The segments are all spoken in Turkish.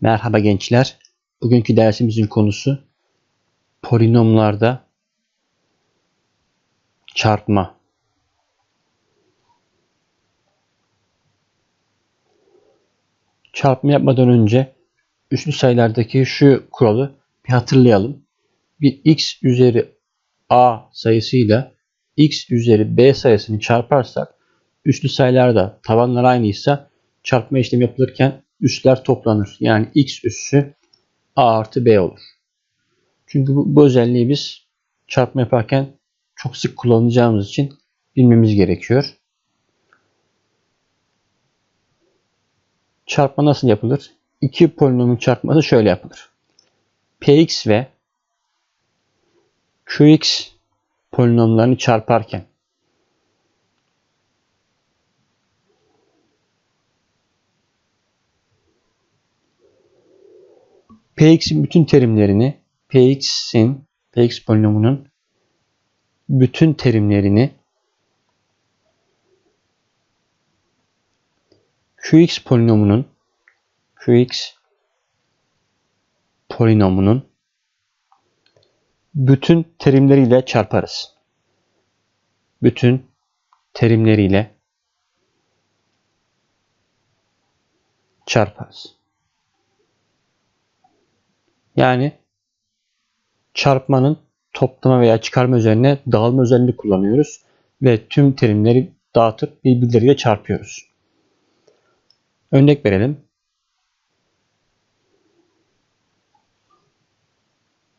Merhaba gençler. Bugünkü dersimizin konusu polinomlarda çarpma. Çarpma yapmadan önce üslü sayılardaki şu kuralı bir hatırlayalım. Bir x üzeri a sayısıyla x üzeri b sayısını çarparsak üslü sayılarda tabanlar aynıysa çarpma işlemi yapılırken üsler toplanır. Yani x üssü a artı b olur. Çünkü bu, bu özelliği biz çarpma yaparken çok sık kullanacağımız için bilmemiz gerekiyor. Çarpma nasıl yapılır? İki polinomun çarpması şöyle yapılır. px ve qx polinomlarını çarparken Px'in bütün terimlerini Px'in Px polinomunun bütün terimlerini Qx polinomunun Qx polinomunun bütün terimleriyle çarparız. Bütün terimleriyle çarparız. Yani çarpmanın toplama veya çıkarma üzerine dağılma özelliğini kullanıyoruz ve tüm terimleri dağıtıp birbirleriyle çarpıyoruz. Örnek verelim.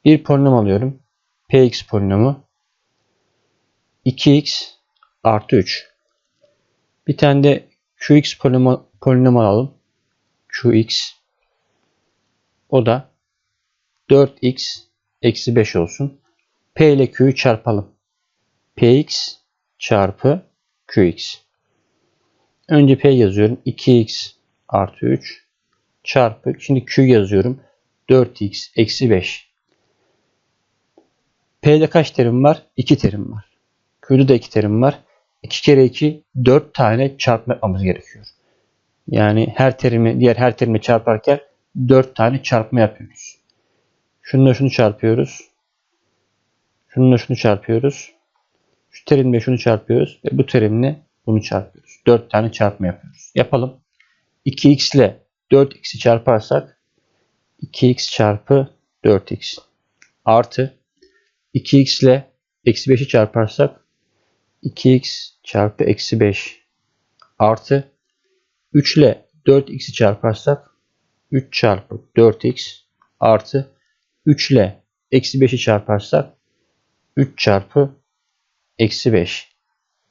Bir polinom alıyorum. Px polinomu 2x artı 3. Bir tane de qx polinom, polinom alalım. qx o da 4x eksi 5 olsun. P ile Q'yu çarpalım. Px çarpı Qx. Önce P yazıyorum. 2x artı 3 çarpı. Şimdi Q yazıyorum. 4x eksi 5. P'de kaç terim var? 2 terim var. Q'da da 2 terim var. 2 kere 2 4 tane çarpma yapmamız gerekiyor. Yani her terimi diğer her terimi çarparken 4 tane çarpma yapıyoruz. Şununla şunu çarpıyoruz. Şununla şunu çarpıyoruz. Şu terimle şunu çarpıyoruz. Ve bu terimle bunu çarpıyoruz. 4 tane çarpma yapıyoruz. Yapalım. 2x ile 4x'i çarparsak 2x çarpı 4x artı 2x ile eksi 5'i çarparsak 2x çarpı eksi 5 artı 3 ile 4x'i çarparsak 3 çarpı 4x artı 3 ile eksi 5'i çarparsak 3 çarpı eksi 5.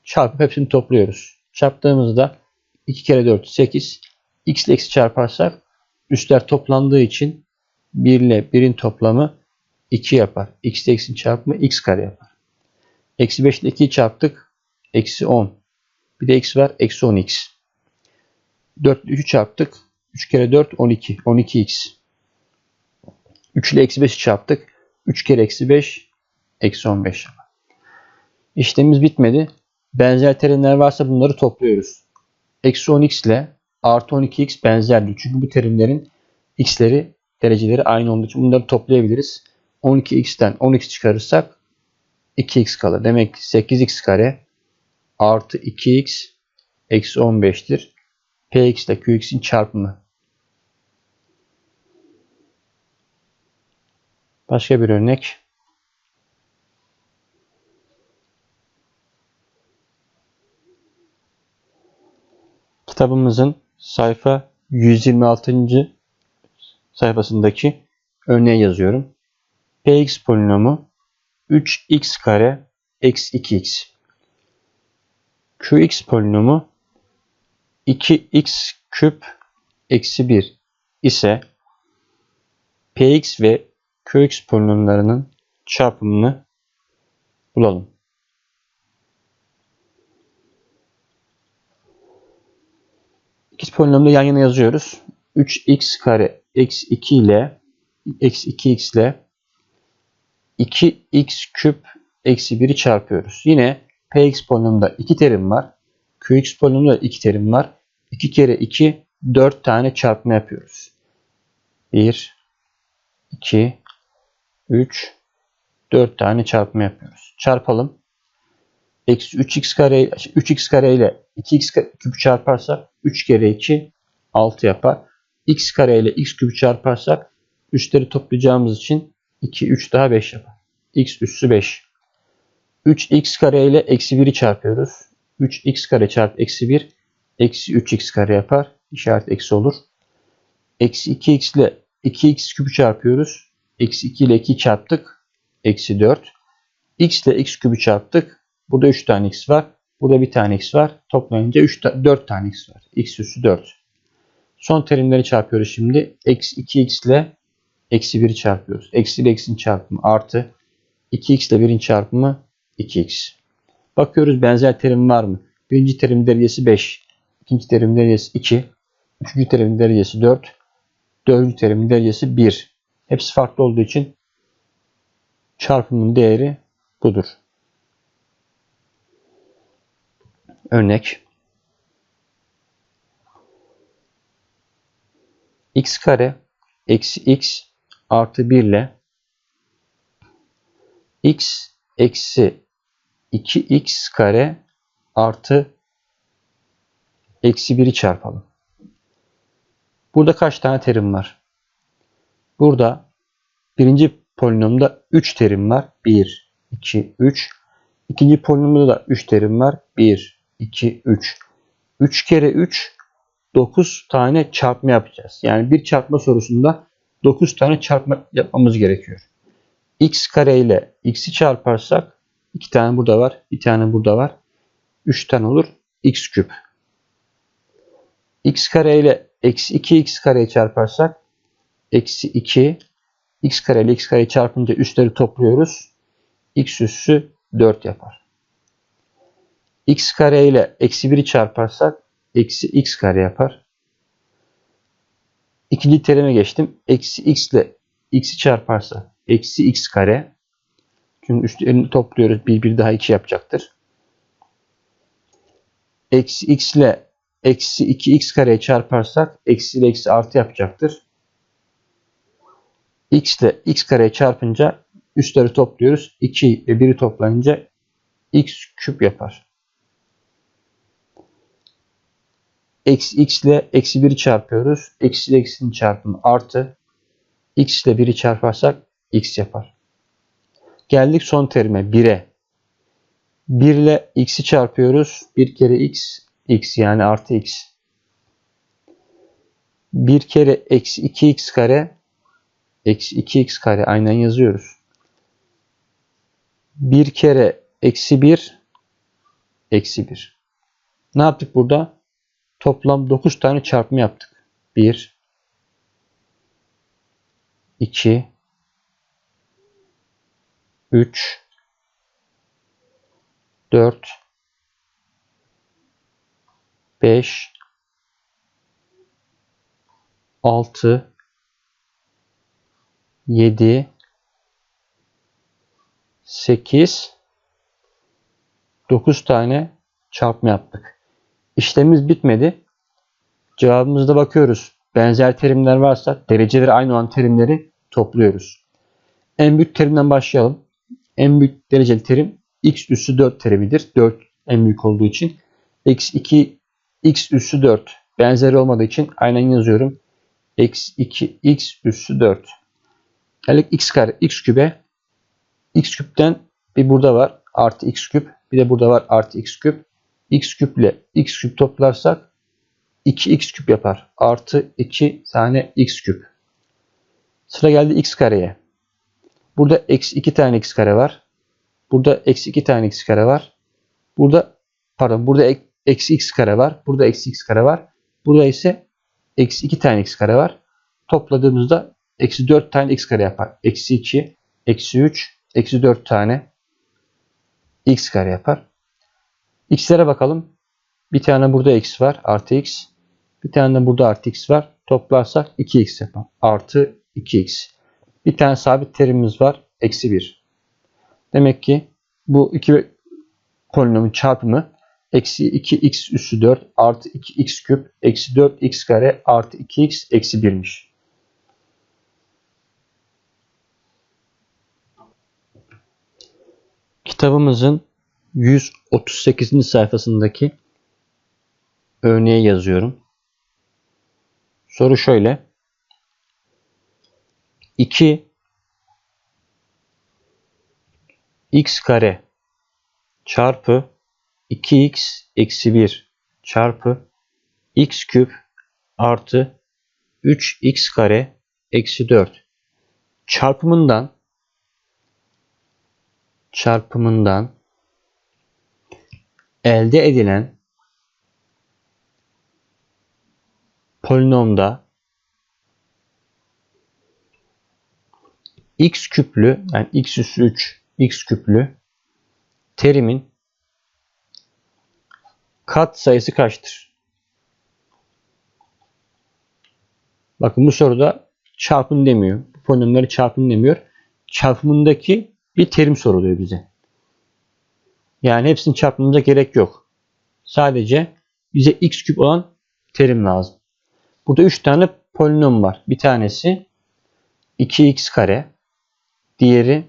Çarpıp hepsini topluyoruz. Çarptığımızda 2 kere 4 8. X ile eksi çarparsak üstler toplandığı için 1 ile 1'in toplamı 2 yapar. X ile x'in çarpımı x kare yapar. Eksi 5 ile 2'yi çarptık. Eksi 10. Bir de x var. Eksi 10x. 4 ile 3'ü çarptık. 3 kere 4 12. 12x. 3 ile eksi 5'i çarptık. 3 kere eksi 5 eksi 15 yapar. İşlemimiz bitmedi. Benzer terimler varsa bunları topluyoruz. Eksi 10x ile artı 12x benzerdir. Çünkü bu terimlerin x'leri dereceleri aynı olduğu için bunları toplayabiliriz. 12x'ten 10x çıkarırsak 2x kalır. Demek ki 8x kare artı 2x eksi 15'tir. px ile qx'in çarpımı. Başka bir örnek. Kitabımızın sayfa 126. sayfasındaki örneği yazıyorum. Px polinomu 3x kare eksi 2x. Qx polinomu 2x küp eksi 1 ise Px ve Qx polinomlarının çarpımını bulalım. İki polinomu da yan yana yazıyoruz. 3x kare eksi 2 ile eksi 2x ile 2x küp eksi 1'i çarpıyoruz. Yine px polinomunda 2 terim var. qx polinomunda 2 terim var. 2 kere 2 4 tane çarpma yapıyoruz. 1, 2, 3, 4 tane çarpma yapıyoruz. Çarpalım. Eksi 3x kare, 3x kare ile 2x küp çarparsak 3 kere 2 6 yapar. x kare ile x küp çarparsak üstleri toplayacağımız için 2, 3 daha 5 yapar. x üssü 5. 3x kare ile eksi 1'i çarpıyoruz. 3x kare çarpı eksi 1 eksi 3x kare yapar. İşaret eksi olur. Eksi 2x ile 2x küpü çarpıyoruz. Eksi 2 ile 2 çarptık. Eksi 4. x ile x küpü çarptık. Burada 3 tane x var. Burada bir tane x var. Toplayınca 3 4 tane x var. x üssü 4. Son terimleri çarpıyoruz şimdi. Eksi 2x ile eksi 1'i çarpıyoruz. Eksi ile eksinin çarpımı artı 2x ile 1'in çarpımı 2x. Bakıyoruz benzer terim var mı? Birinci terim derecesi 5. ikinci terim derecesi 2. Üçüncü terim derecesi 4. Dördüncü terim derecesi 1. Hepsi farklı olduğu için çarpımın değeri budur. Örnek x kare eksi x artı 1 ile x eksi 2x kare artı eksi 1'i çarpalım. Burada kaç tane terim var? Burada birinci polinomda 3 terim var. 1, 2, 3. İkinci polinomda da 3 terim var. 1, 2, 3. 3 kere 3 9 tane çarpma yapacağız. Yani bir çarpma sorusunda 9 tane çarpma yapmamız gerekiyor. x kare ile x'i çarparsak 2 tane burada var, bir tane burada var. 3 tane olur. x küp. x kare ile eksi 2x kareyi çarparsak eksi 2 x kare ile x kareyi çarpınca üstleri topluyoruz. x üssü 4 yapar. x kare ile eksi 1'i çarparsak eksi x kare yapar. İkinci terime geçtim. Eksi x ile x'i çarparsa eksi x kare. Çünkü üstlerini topluyoruz. Bir bir daha 2 yapacaktır. Eksi x ile eksi 2x kareyi çarparsak eksi ile eksi artı yapacaktır. X ile x kareyi çarpınca üstleri topluyoruz. 2 ve 1'i toplayınca x küp yapar. Eksi x ile eksi 1'i çarpıyoruz. Eksi ile eksinin çarpımı artı. x ile 1'i çarparsak x yapar. Geldik son terime 1'e. 1 ile x'i çarpıyoruz. 1 kere x, x yani artı x. 1 kere eksi 2x kare, eksi 2x kare aynen yazıyoruz. 1 kere eksi 1, eksi 1. Ne yaptık burada? Toplam 9 tane çarpma yaptık. 1, 2, 3, 4, 5, 6, 7, 8, 9 tane çarpma yaptık. İşlemimiz bitmedi. Cevabımızda bakıyoruz. Benzer terimler varsa dereceleri aynı olan terimleri topluyoruz. En büyük terimden başlayalım. En büyük dereceli terim x üssü 4 terimidir. 4 en büyük olduğu için. Eksi 2 x üssü 4 benzeri olmadığı için aynen yazıyorum. Eksi 2 x üssü 4. Geldik x kare x küpe. x küpten bir burada var artı x küp. Bir de burada var artı x küp. x küp ile x küp toplarsak 2x küp yapar. Artı 2 tane x küp. Sıra geldi x kareye. Burada eksi 2 tane x kare var. Burada eksi 2 tane x kare var. Burada pardon burada eksi x kare var. Burada eksi x kare var. Burada ise eksi 2 tane x kare var. Topladığımızda eksi 4 tane x kare yapar. Eksi 2, eksi 3, eksi 4 tane x kare yapar. x'lere bakalım. Bir tane burada x var. Artı x. Bir tane de burada artı x var. Toplarsak 2x yapar. Artı 2x. Bir tane sabit terimimiz var. Eksi 1. Demek ki bu iki polinomun çarpımı eksi 2x üssü 4 artı 2x küp eksi 4x kare artı 2x eksi 1'miş. Kitabımızın 138. sayfasındaki örneği yazıyorum. Soru şöyle. 2 x kare çarpı 2x eksi 1 çarpı x küp artı 3x kare eksi 4 çarpımından çarpımından elde edilen polinomda x küplü yani x üssü 3 x küplü terimin kat sayısı kaçtır? Bakın bu soruda çarpım demiyor. Bu polinomları çarpım demiyor. Çarpımındaki bir terim soruluyor bize. Yani hepsini çarpmamıza gerek yok. Sadece bize x küp olan terim lazım. Burada 3 tane polinom var. Bir tanesi 2x kare. Diğeri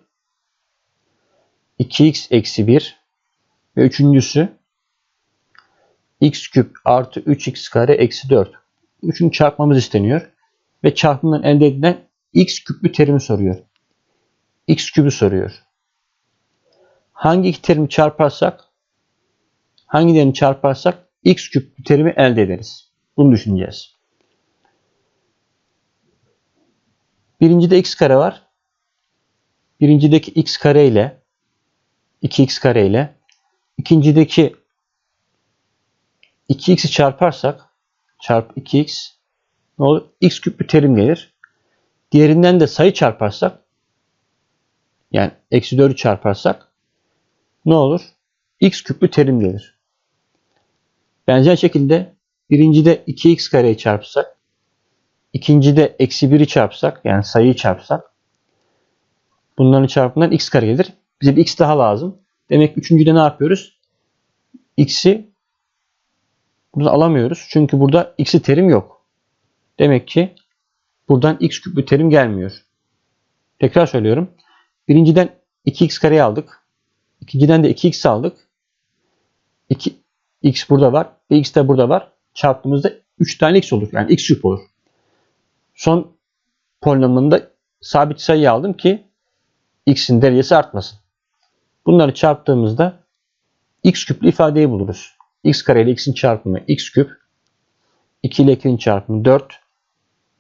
2x eksi 1. Ve üçüncüsü x küp artı 3x kare eksi 4. Üçünü çarpmamız isteniyor. Ve çarpımdan elde edilen x küplü terimi soruyor. X küpü soruyor. Hangi iki terimi çarparsak hangilerini çarparsak x küplü terimi elde ederiz. Bunu düşüneceğiz. Birincide x kare var. Birincideki x kare ile 2x kare ile ikincideki 2x'i çarparsak çarp 2x ne olur? x küp bir terim gelir. Diğerinden de sayı çarparsak yani eksi 4'ü çarparsak ne olur? x küplü terim gelir. Benzer şekilde birincide 2x kareyi çarpsak ikincide eksi 1'i çarpsak yani sayıyı çarpsak bunların çarpımından x kare gelir. Bize bir x daha lazım. Demek üçüncüde ne yapıyoruz? x'i burada alamıyoruz. Çünkü burada x'i terim yok. Demek ki buradan x küplü terim gelmiyor. Tekrar söylüyorum. Birinciden 2x kareyi aldık. İkinciden de 2x aldık. 2 x burada var ve x de burada var. Çarptığımızda 3 tane x olur. Yani x küp olur. Son polinomunda sabit sayı aldım ki x'in derecesi artmasın. Bunları çarptığımızda x küplü ifadeyi buluruz. x kare ile x'in çarpımı x küp. 2 ile 2'nin çarpımı 4.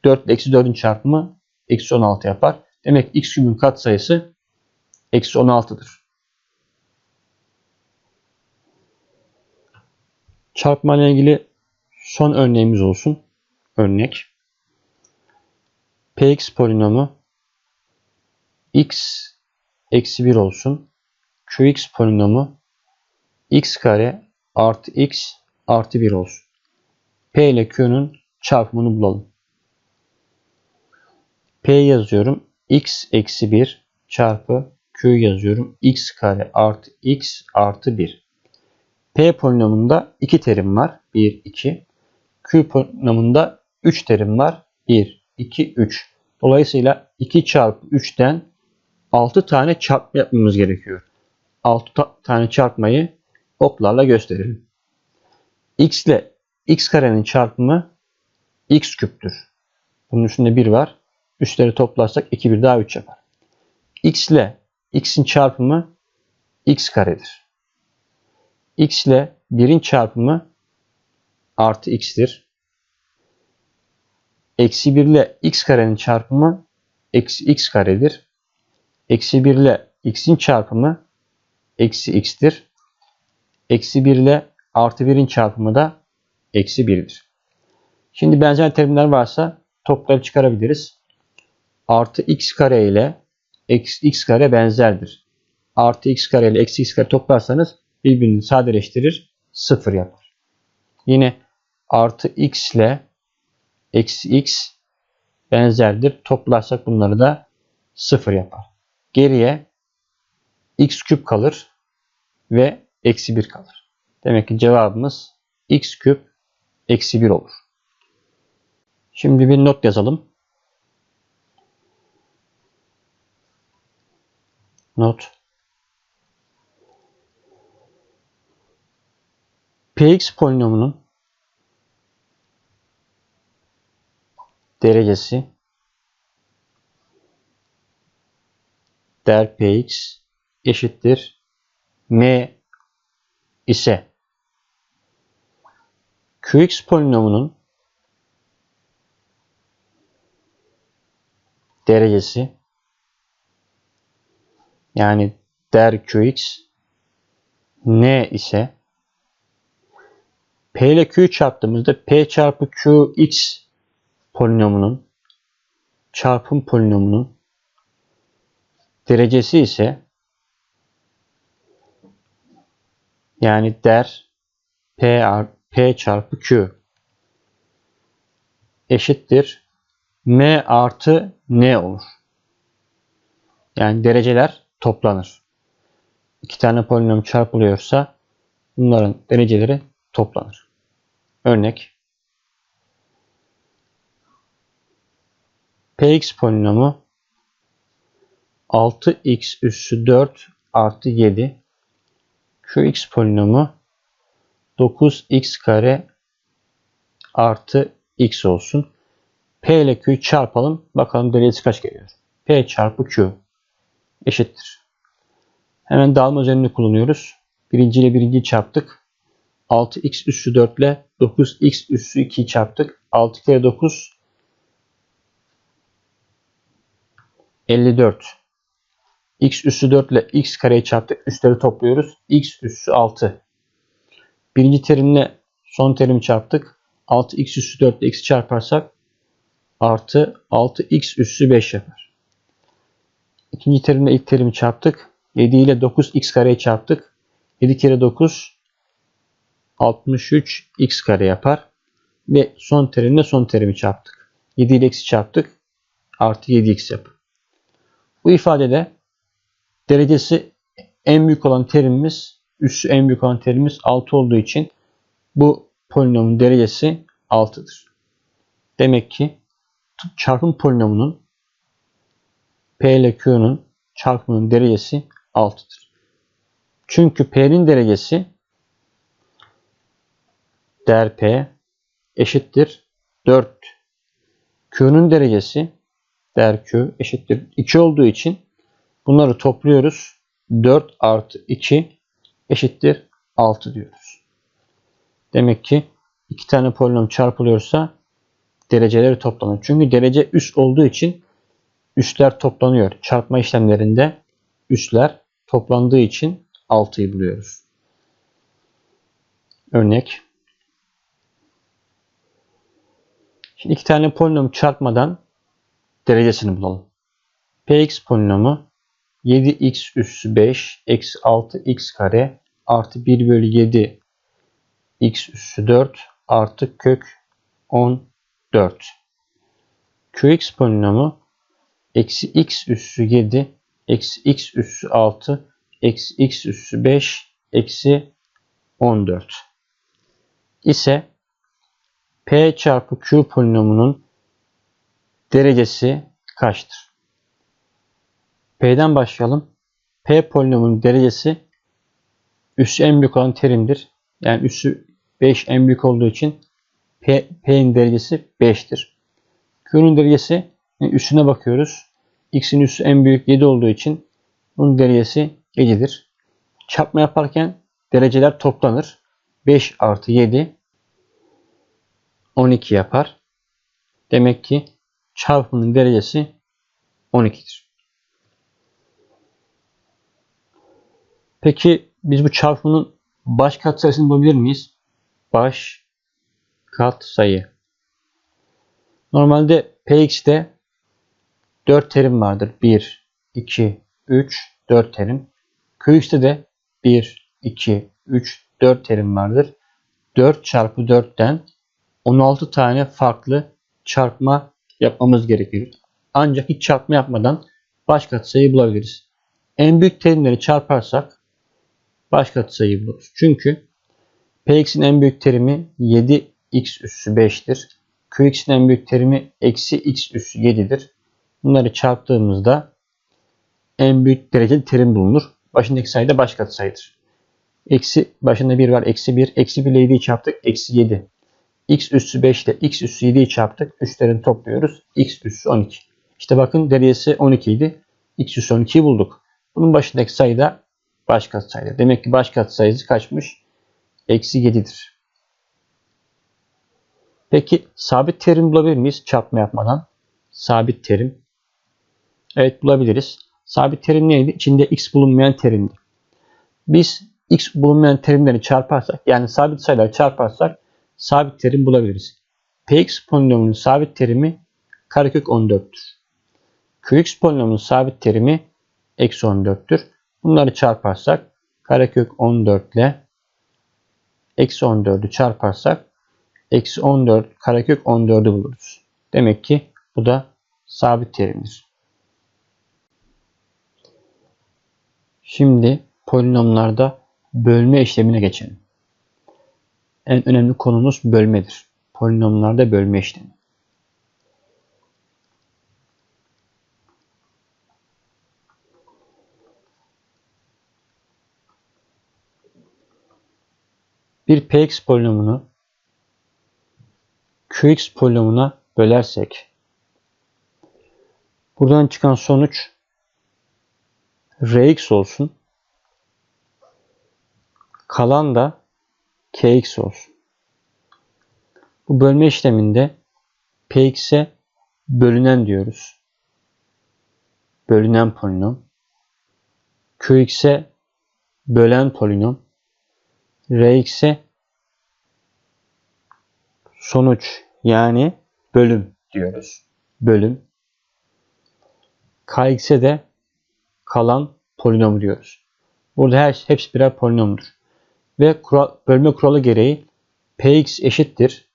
4 ile eksi 4'ün çarpımı eksi 16 yapar. Demek x küpün katsayısı eksi 16'dır. Çarpma ile ilgili son örneğimiz olsun. Örnek. Px polinomu x eksi 1 olsun. Qx polinomu x kare artı x artı 1 olsun. P ile Q'nun çarpımını bulalım. P yazıyorum. x eksi 1 çarpı Q yazıyorum. x kare artı x artı 1. P polinomunda 2 terim var. 1, 2. Q polinomunda 3 terim var. 1, 2, 3. Dolayısıyla 2 çarpı 3'ten 6 tane çarpma yapmamız gerekiyor. 6 ta tane çarpmayı oklarla gösterelim. x ile x karenin çarpımı x küptür. Bunun üstünde 1 var. Üstleri toplarsak 2 1 daha 3 yapar. x ile x'in çarpımı x karedir. x ile 1'in çarpımı artı x'tir. Eksi 1 ile x karenin çarpımı eksi x karedir. Eksi 1 ile x'in çarpımı eksi x'tir. Eksi 1 ile artı 1'in çarpımı da eksi 1'dir. Şimdi benzer terimler varsa topları çıkarabiliriz. Artı x kare ile x kare benzerdir. Artı x kare ile eksi x kare toplarsanız birbirini sadeleştirir. Sıfır yapar. Yine artı x ile eksi x benzerdir. Toplarsak bunları da sıfır yapar. Geriye x küp kalır ve eksi 1 kalır. Demek ki cevabımız x küp eksi 1 olur. Şimdi bir not yazalım. Not. Px polinomunun derecesi değer px eşittir m ise qx polinomunun derecesi yani der Qx n ise P ile Q çarptığımızda P çarpı Qx polinomunun çarpım polinomunun derecesi ise yani der P, P çarpı Q eşittir M artı N olur. Yani dereceler toplanır. İki tane polinom çarpılıyorsa bunların dereceleri toplanır. Örnek Px polinomu 6x üssü 4 artı 7 Qx polinomu 9x kare artı x olsun. P ile Q'yu çarpalım. Bakalım derecesi kaç geliyor. P çarpı Q eşittir. Hemen dağılma özelliğini kullanıyoruz. Birinci ile birinciyi çarptık. 6x üssü 4 ile 9x üssü 2'yi çarptık. 6 kere 9 54. x üssü 4 ile x kareyi çarptık. Üstleri topluyoruz. x üssü 6. Birinci terimle son terimi çarptık. 6x üssü 4 ile x çarparsak artı 6x üssü 5 yapar. İkinci terimle ilk terimi çarptık. 7 ile 9x kareyi çarptık. 7 kere 9 63 x kare yapar. Ve son terimle son terimi çarptık. 7 ile x'i çarptık. Artı 7x yapar. Bu ifadede derecesi en büyük olan terimimiz, üssü en büyük olan terimimiz 6 olduğu için bu polinomun derecesi 6'dır. Demek ki çarpım polinomunun P ile Q'nun çarpımının derecesi 6'dır. Çünkü P'nin derecesi der P eşittir 4. Q'nun derecesi der Q eşittir 2 olduğu için bunları topluyoruz. 4 artı 2 eşittir 6 diyoruz. Demek ki iki tane polinom çarpılıyorsa dereceleri toplanır. Çünkü derece üst olduğu için üstler toplanıyor. Çarpma işlemlerinde üstler toplandığı için 6'yı buluyoruz. Örnek. Şimdi iki tane polinom çarpmadan derecesini bulalım. Px polinomu 7x üssü 5 eksi 6x kare artı 1 bölü 7 x üssü 4 artı kök 14. Qx polinomu eksi x üssü 7 eksi x üssü 6 eksi x üssü 5 eksi 14 ise p çarpı q polinomunun derecesi kaçtır? P'den başlayalım. P polinomunun derecesi üssü en büyük olan terimdir. Yani üssü 5 en büyük olduğu için P'nin derecesi 5'tir. Q'nun derecesi yani üssüne bakıyoruz. X'in üssü en büyük 7 olduğu için bunun derecesi 7'dir. Çarpma yaparken dereceler toplanır. 5 artı 7 12 yapar. Demek ki çarpımının derecesi 12'dir. Peki biz bu çarpımın baş katsayısını bulabilir miyiz? Baş katsayı. Normalde Px'te 4 terim vardır. 1, 2, 3, 4 terim. Qx'te de 1, 2, 3, 4 terim vardır. 4 çarpı 4'ten 16 tane farklı çarpma yapmamız gerekir. Ancak hiç çarpma yapmadan baş katsayıyı bulabiliriz. En büyük terimleri çarparsak baş katsayıyı buluruz. Çünkü Px'in en büyük terimi 7x üssü 5'tir. Qx'in en büyük terimi eksi x üssü 7'dir. Bunları çarptığımızda en büyük dereceli terim bulunur. Başındaki sayı da baş katsayıdır. Eksi başında 1 var. Eksi 1. Eksi 1 ile 7'yi çarptık. Eksi 7. x üssü 5 ile x üssü 7'yi çarptık. Üstlerini topluyoruz. x üssü 12. İşte bakın derecesi 12 idi. x üssü 12'yi bulduk. Bunun başındaki sayı da baş katsayıdır. Demek ki baş katsayısı kaçmış? Eksi 7'dir. Peki sabit terim bulabilir miyiz çarpma yapmadan? Sabit terim. Evet bulabiliriz. Sabit terim neydi? İçinde x bulunmayan terimdi. Biz x bulunmayan terimleri çarparsak yani sabit sayıları çarparsak sabit terim bulabiliriz. Px polinomunun sabit terimi karekök 14'tür. Qx polinomunun sabit terimi eksi 14'tür. Bunları çarparsak karekök 14 ile eksi 14'ü çarparsak eksi 14 karekök 14'ü buluruz. Demek ki bu da sabit terimdir. Şimdi polinomlarda bölme işlemine geçelim. En önemli konumuz bölmedir. Polinomlarda bölme işlemi. Bir px polinomunu qx polinomuna bölersek buradan çıkan sonuç rx olsun. Kalan da kx olsun. Bu bölme işleminde px'e bölünen diyoruz. Bölünen polinom. qx'e bölen polinom. rx'e sonuç yani bölüm diyoruz. Bölüm. kx'e de kalan polinom diyoruz. Burada her hepsi birer polinomdur. Ve kural, bölme kuralı gereği px eşittir.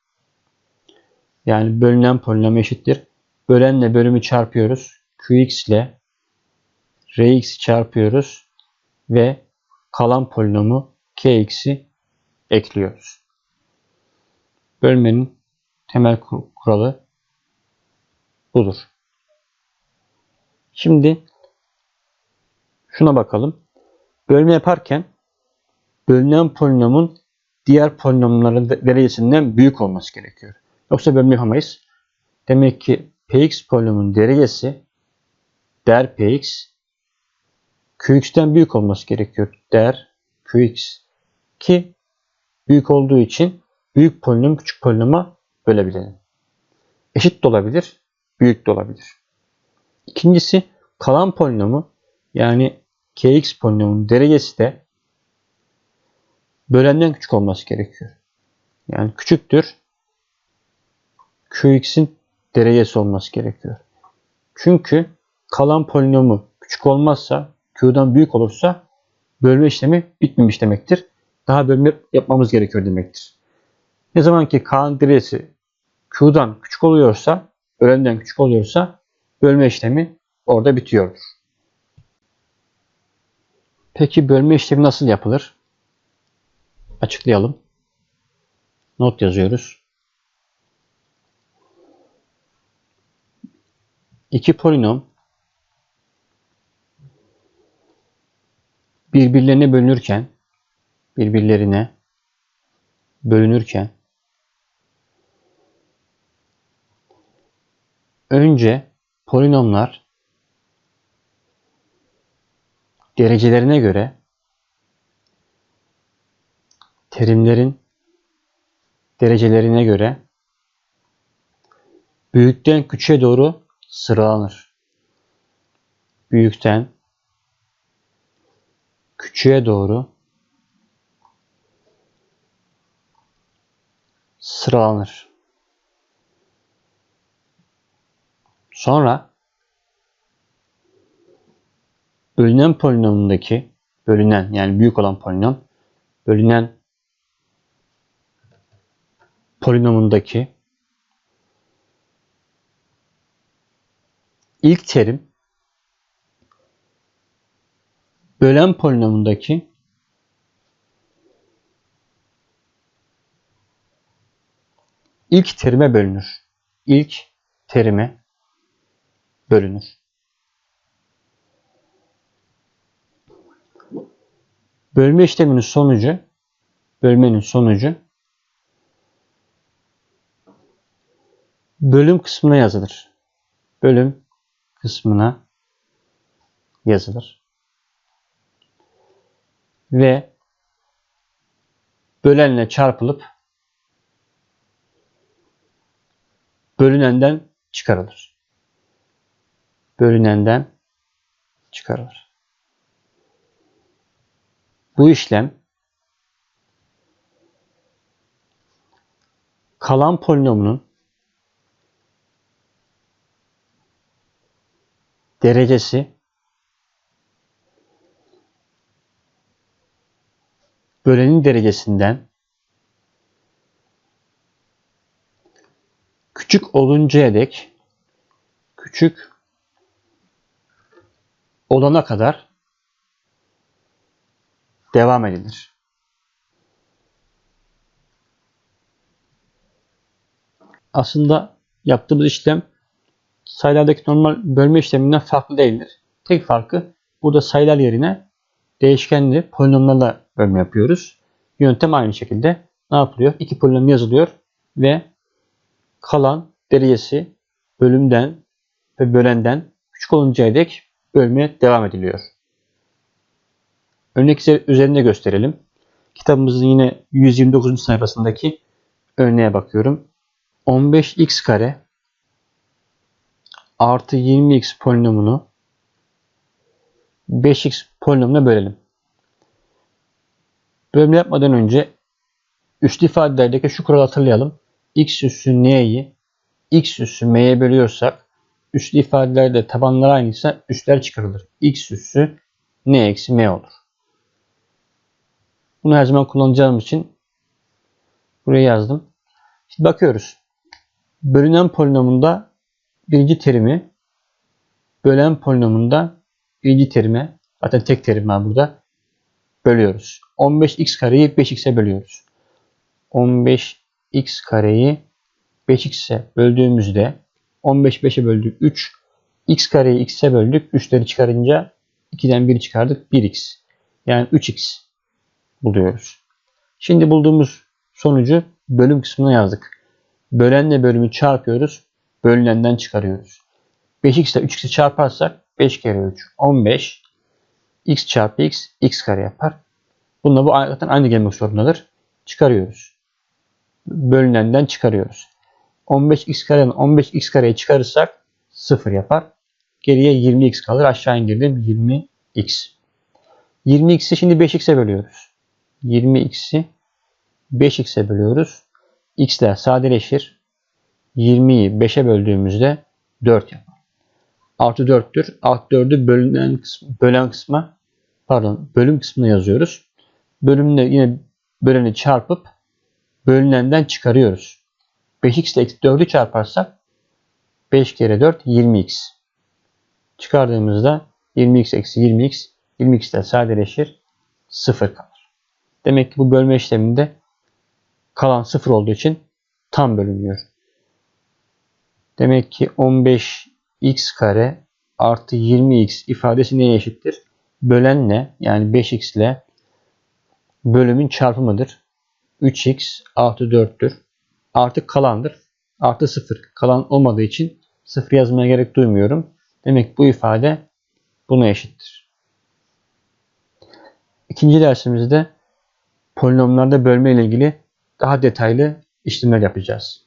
Yani bölünen polinom eşittir. Bölenle bölümü çarpıyoruz. qx ile rx çarpıyoruz. Ve kalan polinomu kx'i ekliyoruz. Bölmenin temel kuralı budur. Şimdi şuna bakalım. Bölme yaparken bölünen polinomun diğer polinomların derecesinden büyük olması gerekiyor. Yoksa bölme yapamayız. Demek ki px polinomun derecesi der px qx'ten büyük olması gerekiyor. Der qx ki büyük olduğu için büyük polinom küçük polinoma bölebilelim. Eşit de olabilir, büyük de olabilir. İkincisi kalan polinomu yani kx polinomunun derecesi de bölenden küçük olması gerekiyor. Yani küçüktür qx'in derecesi olması gerekiyor. Çünkü kalan polinomu küçük olmazsa q'dan büyük olursa bölme işlemi bitmemiş demektir. Daha bölme yapmamız gerekiyor demektir. Ne zaman ki k'nın derecesi q'dan küçük oluyorsa, bölenden küçük oluyorsa bölme işlemi orada bitiyordur. Peki bölme işlemi nasıl yapılır? Açıklayalım. Not yazıyoruz. İki polinom birbirlerine bölünürken birbirlerine bölünürken önce polinomlar derecelerine göre terimlerin derecelerine göre büyükten küçüğe doğru sıralanır. Büyükten küçüğe doğru sıralanır. Sonra bölünen polinomundaki bölünen yani büyük olan polinom bölünen polinomundaki ilk terim bölen polinomundaki ilk terime bölünür. İlk terime bölünür. Bölme işleminin sonucu bölmenin sonucu bölüm kısmına yazılır. Bölüm kısmına yazılır. Ve bölenle çarpılıp bölünenden çıkarılır. Bölünenden çıkarılır. Bu işlem kalan polinomunun derecesi bölenin derecesinden küçük oluncaya dek küçük olana kadar devam edilir. Aslında yaptığımız işlem sayılardaki normal bölme işleminden farklı değildir. Tek farkı burada sayılar yerine değişkenli polinomlarla bölme yapıyoruz. Yöntem aynı şekilde ne yapılıyor? İki polinom yazılıyor ve kalan derecesi bölümden ve bölenden küçük oluncaya dek bölmeye devam ediliyor. Örnek üzerinde gösterelim. Kitabımızın yine 129. sayfasındaki örneğe bakıyorum. 15x kare artı 20x polinomunu 5x polinomuna bölelim. Bölme yapmadan önce üslü ifadelerdeki şu kuralı hatırlayalım. x üssü n'yi x üssü m'ye bölüyorsak üslü ifadelerde tabanlar aynıysa üstler çıkarılır. x üssü n eksi m olur. Bunu her zaman kullanacağım için buraya yazdım. Şimdi bakıyoruz. Bölünen polinomunda birinci terimi bölen polinomunda birinci terime zaten tek terim var burada bölüyoruz. 15x kareyi 5x'e bölüyoruz. 15x kareyi 5x'e böldüğümüzde 15 5'e böldük 3. x kareyi x'e böldük. 3'leri çıkarınca 2'den 1 çıkardık 1x. Yani 3x buluyoruz. Şimdi bulduğumuz sonucu bölüm kısmına yazdık. Bölenle bölümü çarpıyoruz. Bölünenden çıkarıyoruz. 5x ile 3x'i çarparsak 5 kere 3 15 x çarpı x x kare yapar. Bununla bu zaten aynı gelmek zorundadır. Çıkarıyoruz. Bölünenden çıkarıyoruz. 15x karenin 15x kareyi çıkarırsak 0 yapar. Geriye 20x kalır. Aşağı indirdim 20x. 20x'i şimdi 5x'e bölüyoruz. 20x'i 5x'e bölüyoruz. x'ler sadeleşir. 20'yi 5'e böldüğümüzde 4 yapar. Artı 4'tür. Artı 4'ü bölünen kısmı, bölen kısma pardon bölüm kısmına yazıyoruz. Bölümle yine böleni çarpıp bölünenden çıkarıyoruz. 5x ile 4'ü çarparsak 5 kere 4 20x. Çıkardığımızda 20x eksi 20x 20x ile sadeleşir 0 kalır. Demek ki bu bölme işleminde kalan 0 olduğu için tam bölünüyor. Demek ki 15x kare artı 20x ifadesi neye eşittir? Bölenle yani 5x ile bölümün çarpımıdır. 3x artı 4'tür. Artık kalandır. Artı 0. Kalan olmadığı için 0 yazmaya gerek duymuyorum. Demek bu ifade buna eşittir. İkinci dersimizde polinomlarda bölme ile ilgili daha detaylı işlemler yapacağız.